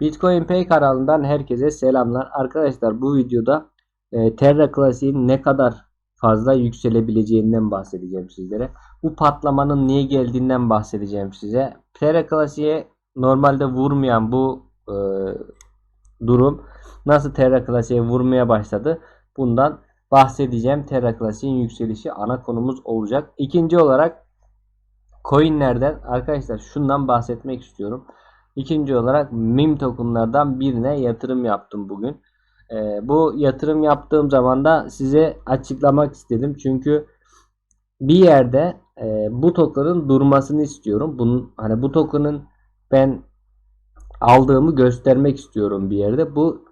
Bitcoin Pay kanalından herkese selamlar. Arkadaşlar bu videoda e, Terra Classic'in ne kadar fazla yükselebileceğinden bahsedeceğim sizlere. Bu patlamanın niye geldiğinden bahsedeceğim size. Terra Classic'e normalde vurmayan bu e, durum nasıl Terra Classic'e vurmaya başladı? Bundan bahsedeceğim. Terra Classic'in yükselişi ana konumuz olacak. İkinci olarak coinlerden arkadaşlar şundan bahsetmek istiyorum. İkinci olarak meme tokenlardan birine yatırım yaptım bugün. Ee, bu yatırım yaptığım zaman da size açıklamak istedim. Çünkü bir yerde e, bu token'ın durmasını istiyorum. Bunun hani bu token'ın ben aldığımı göstermek istiyorum bir yerde. Bu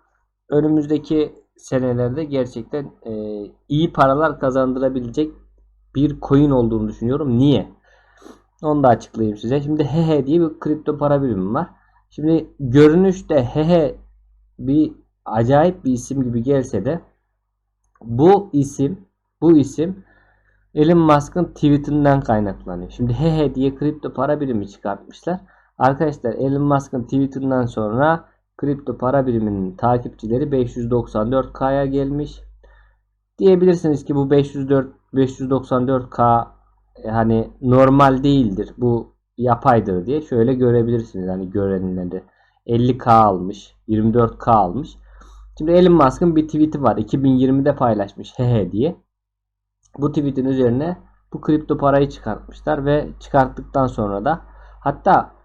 önümüzdeki senelerde gerçekten e, iyi paralar kazandırabilecek bir coin olduğunu düşünüyorum. Niye? Onu da açıklayayım size. Şimdi hehe diye bir kripto para birimi var. Şimdi görünüşte hehe bir acayip bir isim gibi gelse de bu isim bu isim Elon Musk'ın tweetinden kaynaklanıyor. Şimdi hehe diye kripto para birimi çıkartmışlar. Arkadaşlar Elon Musk'ın tweetinden sonra kripto para biriminin takipçileri 594K'ya gelmiş. Diyebilirsiniz ki bu 504 594K hani normal değildir. Bu yapaydır diye şöyle görebilirsiniz. Hani görenleri 50k almış, 24k almış. Şimdi Elon Musk'ın bir tweet'i var. 2020'de paylaşmış hehe diye. Bu tweet'in üzerine bu kripto parayı çıkartmışlar ve çıkarttıktan sonra da hatta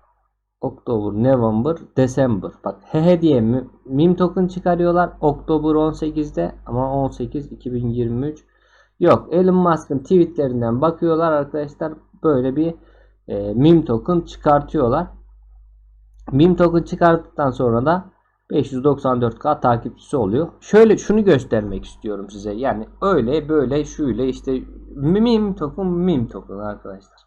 Oktober, November, December. Bak hehe diye meme token çıkarıyorlar. Oktober 18'de ama 18 2023 Yok Elon Musk'ın tweetlerinden bakıyorlar arkadaşlar. Böyle bir e, meme token çıkartıyorlar. Meme token çıkarttıktan sonra da 594k takipçisi oluyor. Şöyle şunu göstermek istiyorum size. Yani öyle böyle şöyle işte meme token meme token arkadaşlar.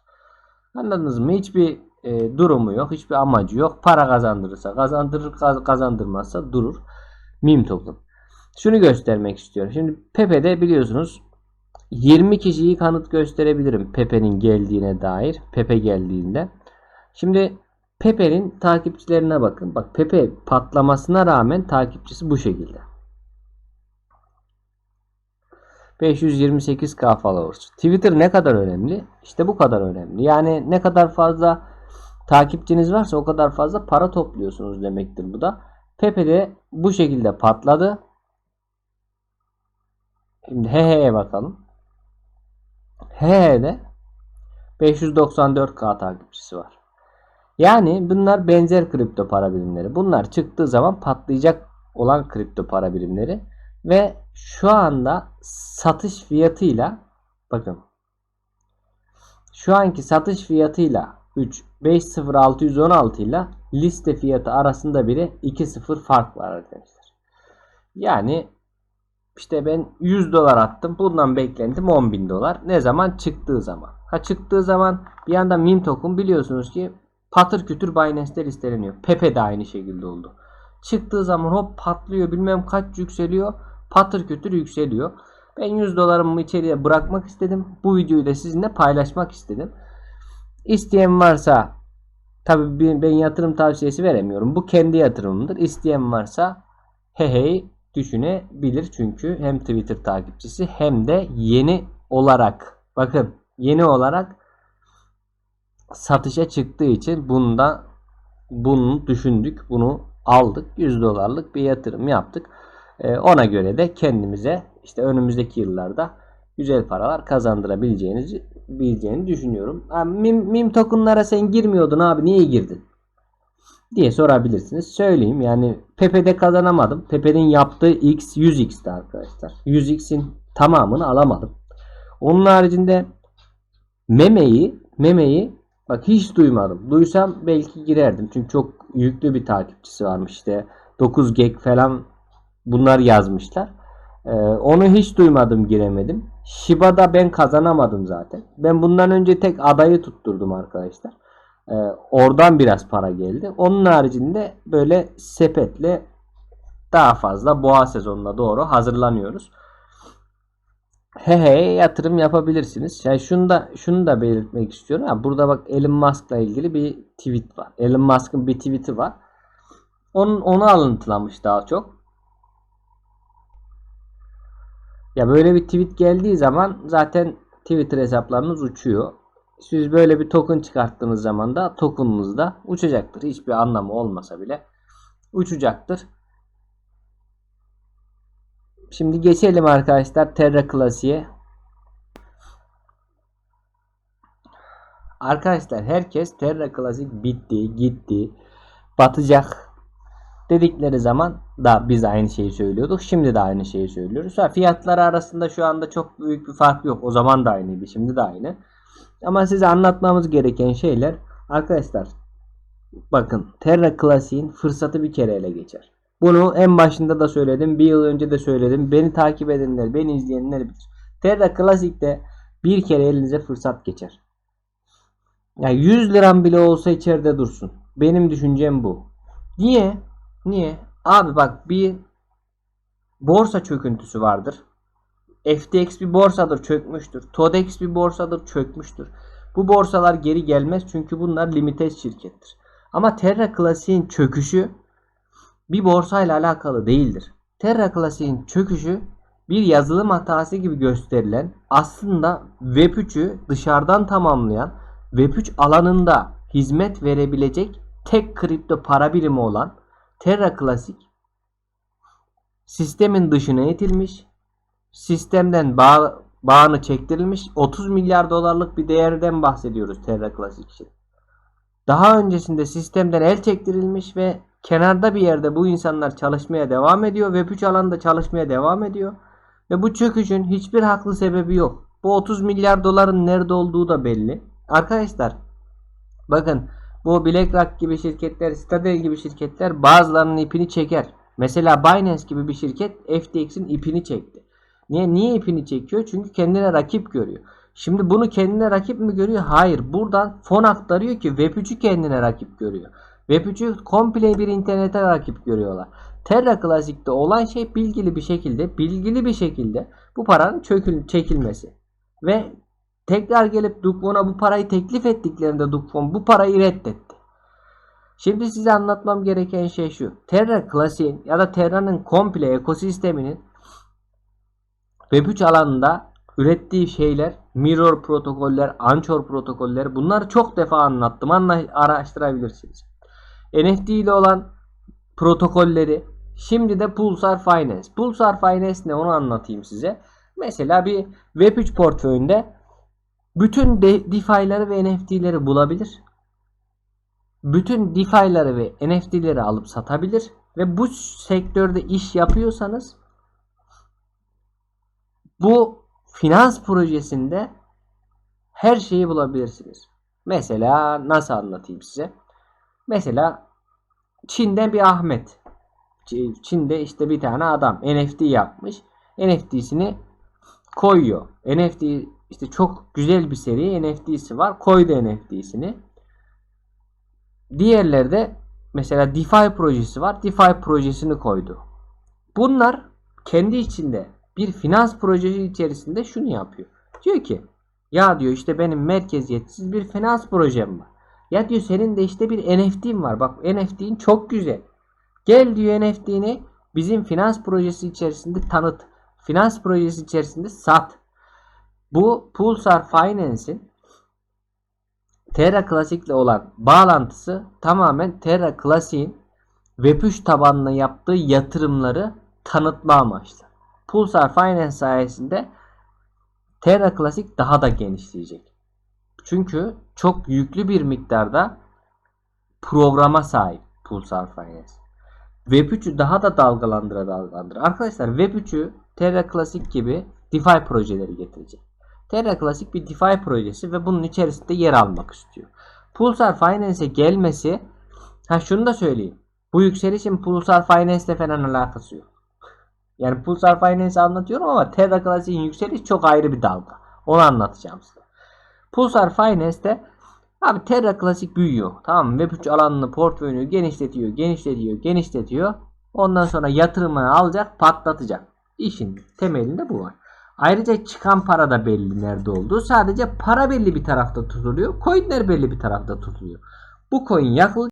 Anladınız mı? Hiçbir e, durumu yok. Hiçbir amacı yok. Para kazandırırsa kazandırır kazandırmazsa durur. Meme token. Şunu göstermek istiyorum. Şimdi Pepe'de biliyorsunuz 20 kişiyi kanıt gösterebilirim Pepe'nin geldiğine dair. Pepe geldiğinde. Şimdi Pepe'nin takipçilerine bakın. Bak Pepe patlamasına rağmen takipçisi bu şekilde. 528k followers. Twitter ne kadar önemli? İşte bu kadar önemli. Yani ne kadar fazla takipçiniz varsa o kadar fazla para topluyorsunuz demektir bu da. Pepe de bu şekilde patladı. Şimdi hehe'ye bakalım. H'de 594K takipçisi var. Yani bunlar benzer kripto para birimleri. Bunlar çıktığı zaman patlayacak olan kripto para birimleri ve şu anda satış fiyatıyla bakın şu anki satış fiyatıyla 3 50616 ile liste fiyatı arasında biri 2.0 fark var arkadaşlar. Yani işte ben 100 dolar attım. Bundan beklentim 10 bin dolar. Ne zaman? Çıktığı zaman. Ha çıktığı zaman bir anda meme token biliyorsunuz ki patır kütür Binance'de listeleniyor. Pepe de aynı şekilde oldu. Çıktığı zaman hop patlıyor bilmem kaç yükseliyor. Patır kütür yükseliyor. Ben 100 dolarımı içeriye bırakmak istedim. Bu videoyu da sizinle paylaşmak istedim. İsteyen varsa tabi ben yatırım tavsiyesi veremiyorum. Bu kendi yatırımımdır. İsteyen varsa hey hey düşünebilir. Çünkü hem Twitter takipçisi hem de yeni olarak bakın yeni olarak satışa çıktığı için bunda bunu düşündük. Bunu aldık. 100 dolarlık bir yatırım yaptık. Ee, ona göre de kendimize işte önümüzdeki yıllarda güzel paralar kazandırabileceğinizi bileceğini düşünüyorum. Mim, mim tokenlara sen girmiyordun abi niye girdin? Diye sorabilirsiniz. Söyleyeyim yani Pepe'de kazanamadım. Pepe'nin yaptığı X 100X'ti arkadaşlar. 100X'in tamamını alamadım. Onun haricinde memeyi memeyi bak hiç duymadım. Duysam belki girerdim. Çünkü çok yüklü bir takipçisi varmış işte. 9 gig falan bunlar yazmışlar. Ee, onu hiç duymadım giremedim. Shiba'da ben kazanamadım zaten. Ben bundan önce tek adayı tutturdum arkadaşlar. E, oradan biraz para geldi. Onun haricinde böyle sepetle daha fazla boğa sezonuna doğru hazırlanıyoruz. He he yatırım yapabilirsiniz. Yani şunu da şunu da belirtmek istiyorum. Ha, burada bak Elon Musk'la ilgili bir tweet var. Elon Musk'ın bir tweet'i var. Onun, onu alıntılamış daha çok. Ya böyle bir tweet geldiği zaman zaten Twitter hesaplarınız uçuyor. Siz böyle bir token çıkarttığınız zaman da tokenınız da uçacaktır. Hiçbir anlamı olmasa bile uçacaktır. Şimdi geçelim arkadaşlar Terra Classic'e. Arkadaşlar herkes Terra Classic bitti, gitti, batacak dedikleri zaman da biz aynı şeyi söylüyorduk. Şimdi de aynı şeyi söylüyoruz. Fiyatları arasında şu anda çok büyük bir fark yok. O zaman da aynıydı, şimdi de aynı. Ama size anlatmamız gereken şeyler arkadaşlar bakın Terra Classic'in fırsatı bir kere ele geçer. Bunu en başında da söyledim. Bir yıl önce de söyledim. Beni takip edenler, beni izleyenler bilir. Terra Classic'te bir kere elinize fırsat geçer. Yani 100 liram bile olsa içeride dursun. Benim düşüncem bu. Niye? Niye? Abi bak bir borsa çöküntüsü vardır. FTX bir borsadır çökmüştür. TODEX bir borsadır çökmüştür. Bu borsalar geri gelmez çünkü bunlar limited şirkettir. Ama Terra Classic'in çöküşü bir borsayla alakalı değildir. Terra Classic'in çöküşü bir yazılım hatası gibi gösterilen aslında Web3'ü dışarıdan tamamlayan Web3 alanında hizmet verebilecek tek kripto para birimi olan Terra Classic sistemin dışına itilmiş, sistemden bağ, bağını çektirilmiş 30 milyar dolarlık bir değerden bahsediyoruz Terra Classic için. Daha öncesinde sistemden el çektirilmiş ve kenarda bir yerde bu insanlar çalışmaya devam ediyor. Web3 alanında çalışmaya devam ediyor. Ve bu çöküşün hiçbir haklı sebebi yok. Bu 30 milyar doların nerede olduğu da belli. Arkadaşlar bakın bu BlackRock gibi şirketler, Citadel gibi şirketler bazılarının ipini çeker. Mesela Binance gibi bir şirket FTX'in ipini çekti. Niye? Niye ipini çekiyor? Çünkü kendine rakip görüyor. Şimdi bunu kendine rakip mi görüyor? Hayır. Buradan fon aktarıyor ki Web3'ü kendine rakip görüyor. Web3'ü komple bir internete rakip görüyorlar. Terra Classic'te olan şey bilgili bir şekilde, bilgili bir şekilde bu paranın çökül çekilmesi. Ve tekrar gelip Dukvon'a bu parayı teklif ettiklerinde Dukvon bu parayı reddetti. Şimdi size anlatmam gereken şey şu. Terra Classic'in ya da Terra'nın komple ekosisteminin Web3 alanında ürettiği şeyler Mirror protokoller, Anchor protokoller bunları çok defa anlattım. Anla araştırabilirsiniz. NFT ile olan protokolleri şimdi de Pulsar Finance. Pulsar Finance ne onu anlatayım size. Mesela bir Web3 portföyünde bütün de DeFi'ları ve NFT'leri bulabilir. Bütün DeFi'ları ve NFT'leri alıp satabilir ve bu sektörde iş yapıyorsanız bu finans projesinde her şeyi bulabilirsiniz. Mesela nasıl anlatayım size? Mesela Çin'de bir Ahmet. Çin'de işte bir tane adam NFT yapmış. NFT'sini koyuyor. NFT işte çok güzel bir seri NFT'si var. Koydu NFT'sini. Diğerleri de mesela DeFi projesi var. DeFi projesini koydu. Bunlar kendi içinde bir finans projesi içerisinde şunu yapıyor. Diyor ki ya diyor işte benim merkeziyetsiz bir finans projem var. Ya diyor senin de işte bir NFT'in var. Bak NFT'in çok güzel. Gel diyor NFT'ni bizim finans projesi içerisinde tanıt. Finans projesi içerisinde sat. Bu Pulsar Finance'in Terra Classic ile olan bağlantısı tamamen Terra Classic'in Web3 tabanlı yaptığı yatırımları tanıtma amaçlı. Pulsar Finance sayesinde Terra Classic daha da genişleyecek. Çünkü çok yüklü bir miktarda programa sahip Pulsar Finance. Web3'ü daha da dalgalandıra dalgalandıra. Arkadaşlar Web3'ü Terra Classic gibi DeFi projeleri getirecek. Terra Classic bir DeFi projesi ve bunun içerisinde yer almak istiyor. Pulsar Finance'e gelmesi ha şunu da söyleyeyim. Bu yükselişin Pulsar Finance ile falan alakası yok. Yani Pulsar Finance anlatıyorum ama Terra Classic'in yükseliş çok ayrı bir dalga. Onu anlatacağım size. Pulsar Finance'te abi Terra Classic büyüyor. Tamam mı? Web3 alanını, portföyünü genişletiyor, genişletiyor, genişletiyor. Ondan sonra yatırımını alacak, patlatacak. İşin temelinde bu var. Ayrıca çıkan para da belli nerede olduğu. Sadece para belli bir tarafta tutuluyor. Coinler belli bir tarafta tutuluyor. Bu coin yakıl